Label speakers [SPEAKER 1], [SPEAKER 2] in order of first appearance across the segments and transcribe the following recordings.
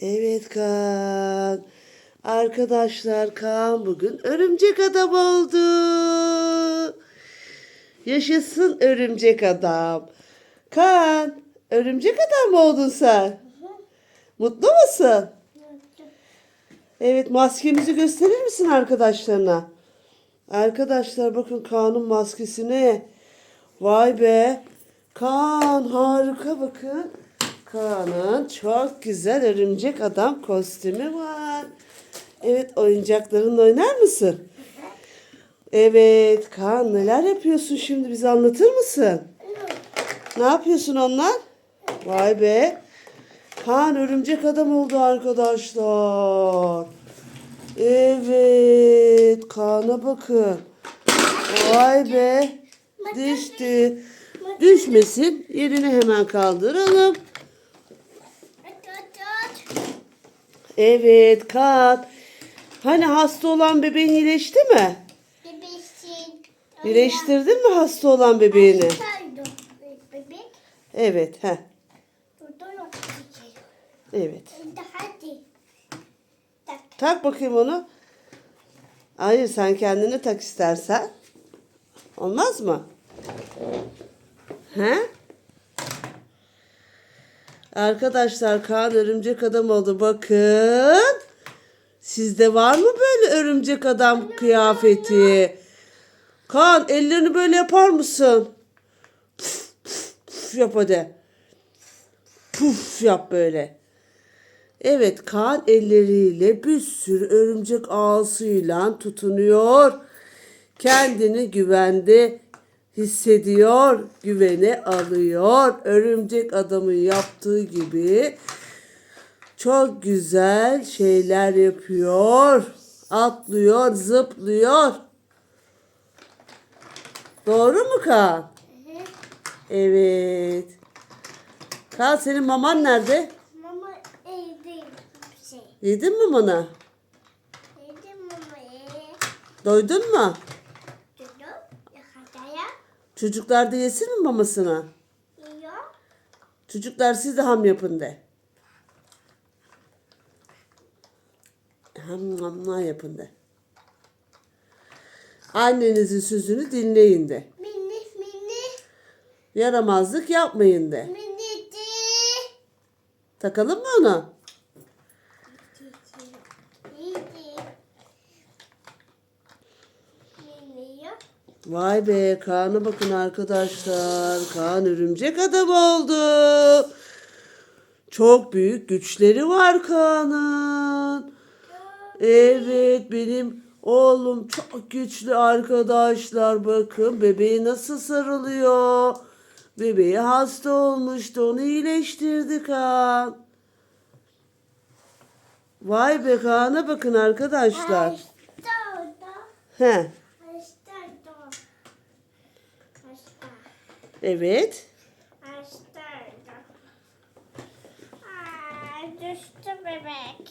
[SPEAKER 1] Evet Kaan. Arkadaşlar Kaan bugün örümcek adam oldu. Yaşasın örümcek adam. Kaan örümcek adam mı oldun sen? Mutlu musun? Evet maskemizi gösterir misin arkadaşlarına? Arkadaşlar bakın Kaan'ın maskesine. Vay be. Kaan harika bakın. Kaan'ın çok güzel örümcek adam kostümü var. Evet oyuncaklarınla oynar mısın? Evet Kaan neler yapıyorsun şimdi bize anlatır mısın? Ne yapıyorsun onlar? Vay be. Kaan örümcek adam oldu arkadaşlar. Evet. Kaan'a bakın. Vay be. Düştü. Düşmesin. Yerini hemen kaldıralım. Evet Kaan. Hani hasta olan bebeğin iyileşti mi? İyileştirdin mi hasta olan bebeğini?
[SPEAKER 2] Bebek
[SPEAKER 1] Evet. Heh.
[SPEAKER 2] şey.
[SPEAKER 1] Evet.
[SPEAKER 2] Hadi. Tak.
[SPEAKER 1] Tak bakayım onu. Hayır sen kendini tak istersen. Olmaz mı? He? Arkadaşlar Kaan örümcek adam oldu. Bakın. Sizde var mı böyle örümcek adam kıyafeti? Kaan ellerini böyle yapar mısın? Puf, puf, puf yap hadi. Puf yap böyle. Evet Kaan elleriyle bir sürü örümcek ağısıyla tutunuyor. Kendini güvende hissediyor, güvene alıyor. Örümcek adamın yaptığı gibi çok güzel şeyler yapıyor. Atlıyor, zıplıyor. Doğru mu Kaan? Evet. Kaan senin maman nerede?
[SPEAKER 2] Mama evde bir şey.
[SPEAKER 1] Yedin mi mamanı?
[SPEAKER 2] Evde mama ev.
[SPEAKER 1] Doydun mu? Çocuklar da yesin mi mamasını?
[SPEAKER 2] Yiyor.
[SPEAKER 1] Çocuklar siz de ham yapın de. Ham ham ham yapın de. Annenizin sözünü dinleyin de.
[SPEAKER 2] Mini mini.
[SPEAKER 1] Yaramazlık yapmayın de.
[SPEAKER 2] Mini di.
[SPEAKER 1] Takalım mı onu?
[SPEAKER 2] Mini. Mini yok.
[SPEAKER 1] Vay be Kaan'a bakın arkadaşlar. Kaan örümcek adam oldu. Çok büyük güçleri var Kaan'ın. Evet benim oğlum çok güçlü arkadaşlar. Bakın bebeği nasıl sarılıyor. Bebeği hasta olmuştu. Onu iyileştirdi Kaan. Vay be Kaan'a bakın arkadaşlar. He.
[SPEAKER 2] Hasta oldu. Hasta.
[SPEAKER 1] Evet.
[SPEAKER 2] Oldu. Aa, düştü bebek.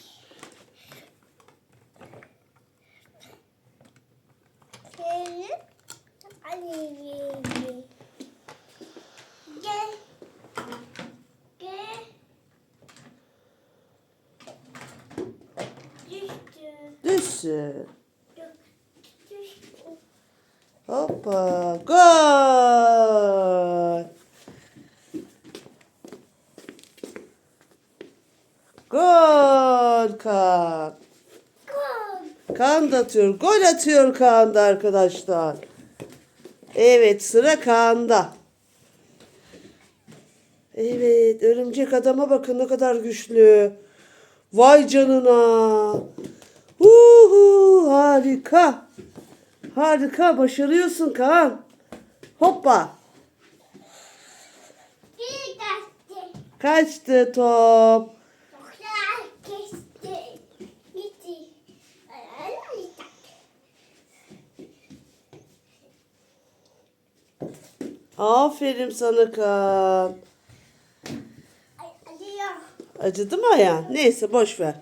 [SPEAKER 2] Senin anneni. Gel. Gel. Düştü.
[SPEAKER 1] Düşsün. Hoppa. Gol Kaan.
[SPEAKER 2] Gol.
[SPEAKER 1] Kaan da atıyor. Gol atıyor Kaan da arkadaşlar. Evet sıra Kaan'da. Evet örümcek adama bakın ne kadar güçlü. Vay canına. Uhu, harika. Harika başarıyorsun Kaan. Hoppa.
[SPEAKER 2] Kaçtı
[SPEAKER 1] top. Aferin sana Kaan. Acıdı mı ayağın? Neyse boş ver.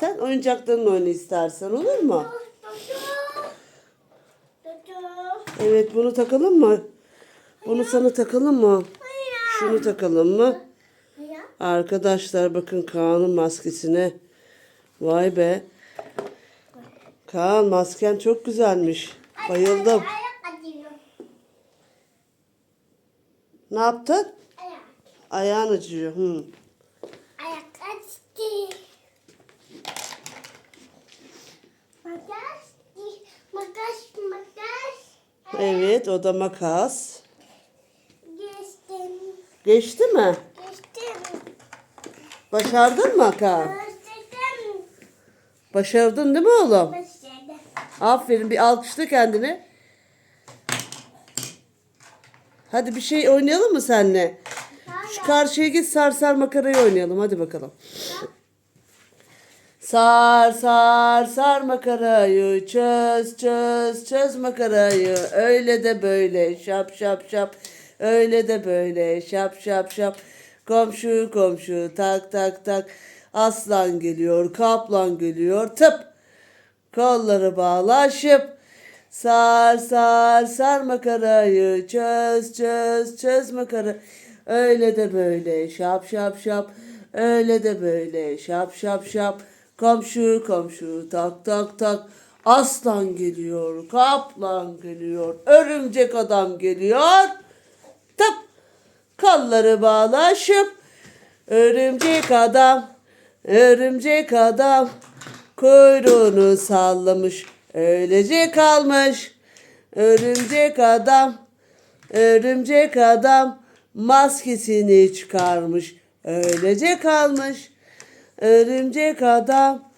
[SPEAKER 1] Sen oyuncaklarınla oyna istersen olur mu? Evet bunu takalım mı? Bunu sana takalım mı? Şunu takalım mı? Arkadaşlar bakın Kaan'ın maskesine. Vay be. Kaan masken çok güzelmiş. Bayıldım.
[SPEAKER 2] Ayak acıyor.
[SPEAKER 1] Ne yaptın?
[SPEAKER 2] Ayak.
[SPEAKER 1] Ayağın acıyor. Hı.
[SPEAKER 2] Ayak acıdı. Makas. Makas. Makas.
[SPEAKER 1] Evet o da makas.
[SPEAKER 2] Geçtim.
[SPEAKER 1] Geçti mi?
[SPEAKER 2] Geçtim.
[SPEAKER 1] Başardın mı Kaan?
[SPEAKER 2] Başladım.
[SPEAKER 1] Başardın değil mi oğlum?
[SPEAKER 2] Başladım.
[SPEAKER 1] Aferin bir alkışla kendini. Hadi bir şey oynayalım mı seninle? Şu karşıya git sar sar makarayı oynayalım. Hadi bakalım. Sar sar sar makarayı çöz çöz çöz makarayı. Öyle de böyle şap şap şap. Öyle de böyle şap şap şap. Komşu komşu tak tak tak. Aslan geliyor kaplan geliyor. Tıp. Kolları bağlaşıp Sar sar sar makarayı çöz çöz çöz makara öyle de böyle şap şap şap. Öyle de böyle şap şap şap. Komşu komşu tak tak tak. Aslan geliyor kaplan geliyor. Örümcek adam geliyor. Tıp. Kolları bağlaşıp örümcek adam örümcek adam kuyruğunu sallamış öylece kalmış örümcek adam. Örümcek adam maskesini çıkarmış. Öylece kalmış örümcek adam.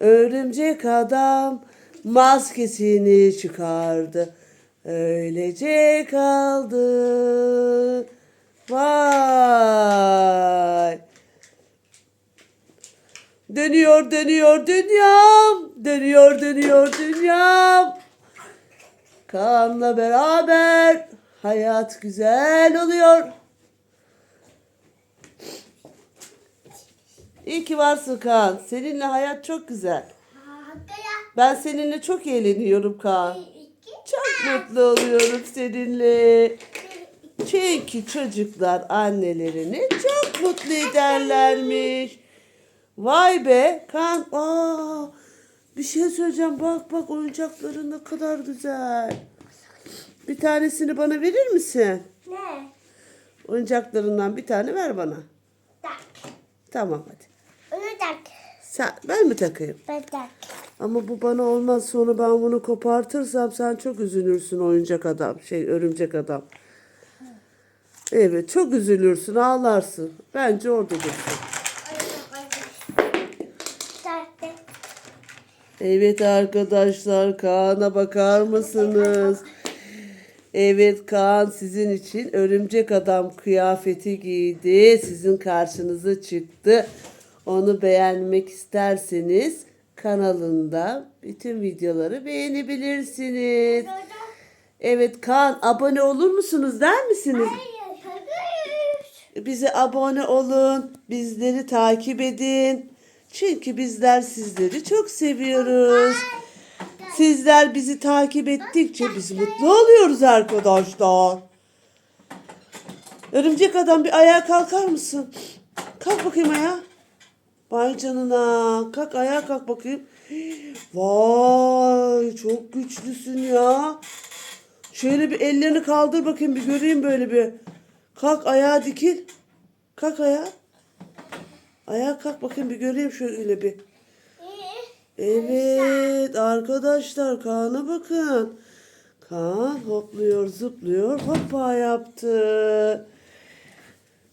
[SPEAKER 1] Örümcek adam maskesini çıkardı. Öylece kaldı. Vay! Dönüyor dönüyor dünyam. Dönüyor dönüyor dünyam. Kaan'la beraber hayat güzel oluyor. İyi ki varsın Kaan. Seninle hayat çok güzel. Ben seninle çok eğleniyorum Kaan. Çok mutlu oluyorum seninle. Çünkü çocuklar annelerini çok mutlu ederlermiş. Vay be kan. Aa, bir şey söyleyeceğim. Bak bak oyuncakların ne kadar güzel. Bir tanesini bana verir misin?
[SPEAKER 2] Ne?
[SPEAKER 1] Oyuncaklarından bir tane ver bana.
[SPEAKER 2] Tak.
[SPEAKER 1] Tamam hadi.
[SPEAKER 2] Onu tak.
[SPEAKER 1] Sen, ben mi takayım?
[SPEAKER 2] Ben tak.
[SPEAKER 1] Ama bu bana olmaz. Sonra ben bunu kopartırsam sen çok üzülürsün oyuncak adam. Şey örümcek adam. Evet çok üzülürsün ağlarsın. Bence orada dursun. Evet arkadaşlar Kaan'a bakar mısınız? Evet Kaan sizin için örümcek adam kıyafeti giydi. Sizin karşınıza çıktı. Onu beğenmek isterseniz kanalında bütün videoları beğenebilirsiniz. Evet Kaan abone olur musunuz der misiniz?
[SPEAKER 2] Hayır. Hayır.
[SPEAKER 1] Bize abone olun. Bizleri takip edin. Çünkü bizler sizleri çok seviyoruz. Sizler bizi takip ettikçe biz mutlu oluyoruz arkadaşlar. Örümcek adam bir ayağa kalkar mısın? Kalk bakayım ayağa. Vay canına. Kalk ayağa kalk bakayım. Vay çok güçlüsün ya. Şöyle bir ellerini kaldır bakayım bir göreyim böyle bir. Kalk ayağa dikil. Kalk ayağa. Ayağa kalk bakayım bir göreyim şöyle bir. Evet arkadaşlar Kaan'a bakın. Kaan hopluyor zıplıyor hoppa yaptı.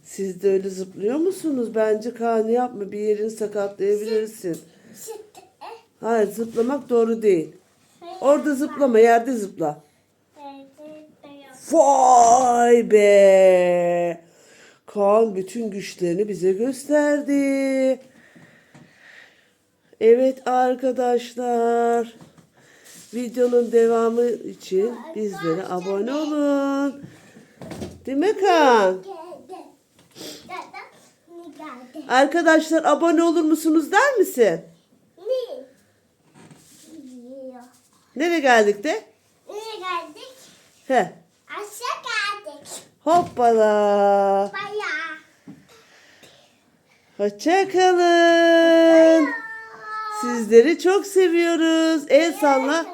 [SPEAKER 1] Siz de öyle zıplıyor musunuz? Bence Kaan yapma bir yerini sakatlayabilirsin. Hayır zıplamak doğru değil. Orada zıplama yerde zıpla. Vay be. Kaan bütün güçlerini bize gösterdi. Evet arkadaşlar. Videonun devamı için bizlere abone olun. Değil mi Kaan? Arkadaşlar abone olur musunuz der misin? Nereye geldik de?
[SPEAKER 2] Nereye geldik?
[SPEAKER 1] He.
[SPEAKER 2] Aşağı geldik.
[SPEAKER 1] Hoppala.
[SPEAKER 2] Bayağı.
[SPEAKER 1] Hoşçakalın. Sizleri çok seviyoruz. El salla.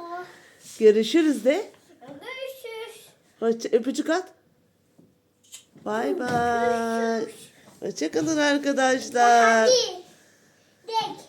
[SPEAKER 1] Görüşürüz de.
[SPEAKER 2] Görüşürüz.
[SPEAKER 1] Hoşça, öpücük at. Bay bay. Hoşçakalın arkadaşlar.
[SPEAKER 2] Hadi.